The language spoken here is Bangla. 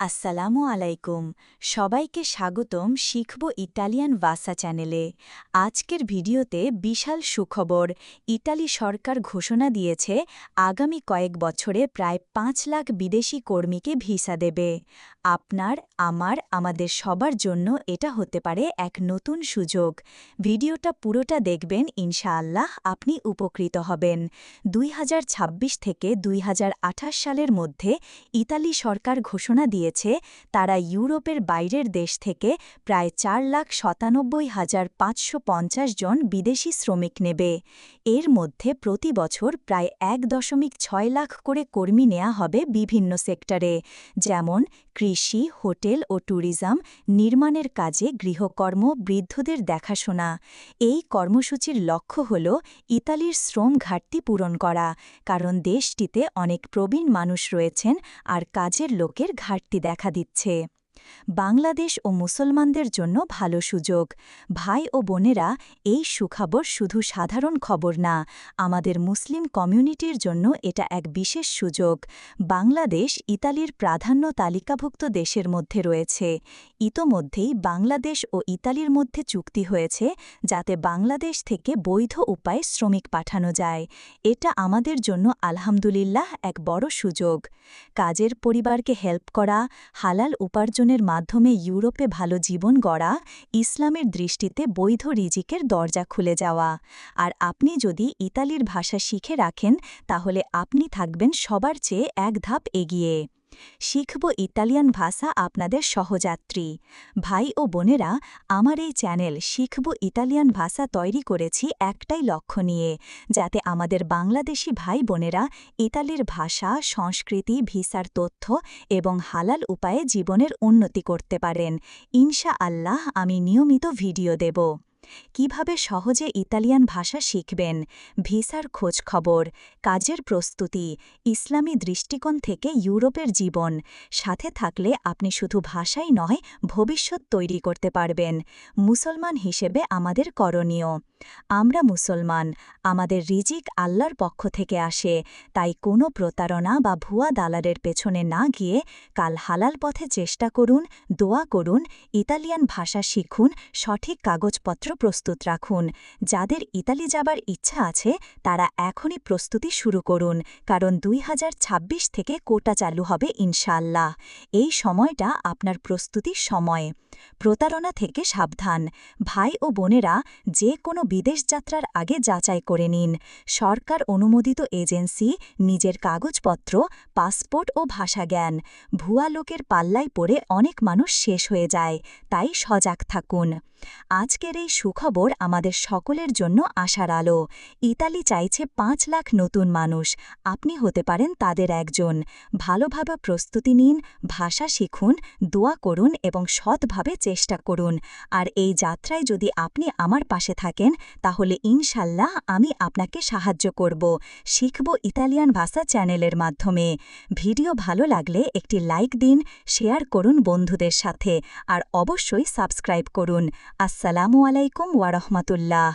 আসসালামু আলাইকুম। সবাইকে স্বাগতম শিখব ইটালিয়ান ভাষা চ্যানেলে। আজকের ভিডিওতে বিশাল সুখবর ইটালি সরকার ঘোষণা দিয়েছে, আগামী কয়েক বছরে প্রায় পাঁচ লাখ বিদেশি কর্মীকে ভিসা দেবে। আপনার, আমার, আমাদের সবার জন্য এটা হতে পারে এক নতুন সুযোগ। ভিডিওটা পুরোটা দেখবেন, ইনশাআল্লাহ আপনি উপকৃত হবেন। দুই হাজার ছাব্বিশ থেকে দুই হাজার আঠাশ সালের মধ্যে ইতালি সরকার ঘোষণা দিয়ে দিয়েছে তারা ইউরোপের বাইরের দেশ থেকে প্রায় চার লাখ সাতানব্বই হাজার পাঁচশো পঞ্চাশ জন বিদেশি শ্রমিক নেবে। এর মধ্যে প্রতি বছর প্রায় এক দশমিক ছয় লাখ করে কর্মী নেওয়া হবে বিভিন্ন সেক্টরে, যেমন কৃষি, হোটেল ও ট্যুরিজম নির্মাণের কাজে গৃহকর্ম বৃদ্ধদের দেখাশোনা। এই কর্মসূচির লক্ষ্য হল ইতালির শ্রম ঘাটতি পূরণ করা, কারণ দেশটিতে অনেক প্রবীণ মানুষ রয়েছেন আর কাজের লোকের ঘাটতি দেখা দিচ্ছে। বাংলাদেশ ও মুসলমানদের জন্য ভালো সুযোগ। ভাই ও বোনেরা, এই সুখবর শুধু সাধারণ খবর না, আমাদের মুসলিম কমিউনিটির জন্য এটা এক বিশেষ সুযোগ। বাংলাদেশ ইতালির প্রাধান্য তালিকাভুক্ত দেশের মধ্যে রয়েছে। ইতোমধ্যেই বাংলাদেশ ও ইতালির মধ্যে চুক্তি হয়েছে যাতে বাংলাদেশ থেকে বৈধ উপায়ে শ্রমিক পাঠানো যায়। এটা আমাদের জন্য আলহামদুলিল্লাহ এক বড় সুযোগ। কাজের পরিবারকে হেল্প করা, হালাল উপার্জনের জীবনের মাধ্যমে ইউরোপে ভালো জীবন গড়া, ইসলামের দৃষ্টিতে বৈধ রিজিকের দরজা খুলে যাওয়া। আর আপনি যদি ইতালির ভাষা শিখে রাখেন, তাহলে আপনি থাকবেন সবার চেয়ে এক ধাপ এগিয়ে। শিখব ইতালিয়ান ভাষা আপনাদের সহযাত্রী। ভাই ও বোনেরা, আমার এই চ্যানেল শিখব ইতালিয়ান ভাষা তৈরি করেছি একটাই লক্ষ্য নিয়ে, যাতে আমাদের বাংলাদেশি ভাই বোনেরা ইতালির ভাষা, সংস্কৃতি, ভিসার তথ্য এবং হালাল উপায়ে জীবনের উন্নতি করতে পারেন। ইনশা আল্লাহ আমি নিয়মিত ভিডিও দেব। কীভাবে সহজে ইতালিয়ান ভাষা শিখবেন, ভিসার খোঁজ খবর কাজের প্রস্তুতি, ইসলামী দৃষ্টিকোণ থেকে ইউরোপের জীবন, সাথে থাকলে আপনি শুধু ভাষাই নয়, ভবিষ্যৎ তৈরি করতে পারবেন। মুসলমান হিসেবে আমাদের করণীয়। আমরা মুসলমান, আমাদের রিজিক আল্লাহর পক্ষ থেকে আসে, তাই কোনো প্রতারণা বা ভুয়া দালারের পেছনে না গিয়ে কাল হালাল পথে চেষ্টা করুন, দোয়া করুন, ইতালিয়ান ভাষা শিখুন, সঠিক কাগজপত্র প্রস্তুত রাখুন। যাদের ইতালি যাবার ইচ্ছা আছে, তারা এখনই প্রস্তুতি শুরু করুন, কারণ দুই হাজার ছাব্বিশ থেকে কোটা চালু হবে ইনশাল্লাহ এই সময়টা আপনার প্রস্তুতির সময়। প্রতারণা থেকে সাবধান। ভাই ও বোনেরা যে কোনো বিদেশ যাত্রার আগে যাচাই করে নিন। সরকার অনুমোদিত এজেন্সি, নিজের কাগজপত্র, পাসপোর্ট ও ভাষা জ্ঞান। ভুয়া লোকের পাল্লায় পড়ে অনেক মানুষ শেষ হয়ে যায়, তাই সজাগ থাকুন। আজকের এই সুখবর আমাদের সকলের জন্য আশার আলো। ইতালি চাইছে পাঁচ লাখ নতুন মানুষ। আপনি হতে পারেন তাদের একজন। ভালোভাবে প্রস্তুতি নিন, ভাষা শিখুন, দোয়া করুন এবং সৎভাবে চেষ্টা করুন। আর এই যাত্রায় যদি আপনি আমার পাশে থাকেন, তাহলে ইনশাল্লাহ আমি আপনাকে সাহায্য করব। শিখব ইতালিয়ান ভাষা চ্যানেলের মাধ্যমে। ভিডিও ভালো লাগলে একটি লাইক দিন, শেয়ার করুন বন্ধুদের সাথে। আর অবশ্যই সাবস্ক্রাইব করুন। আসসালামু আলাইকুম ওয়ারহমাতুল্লাহ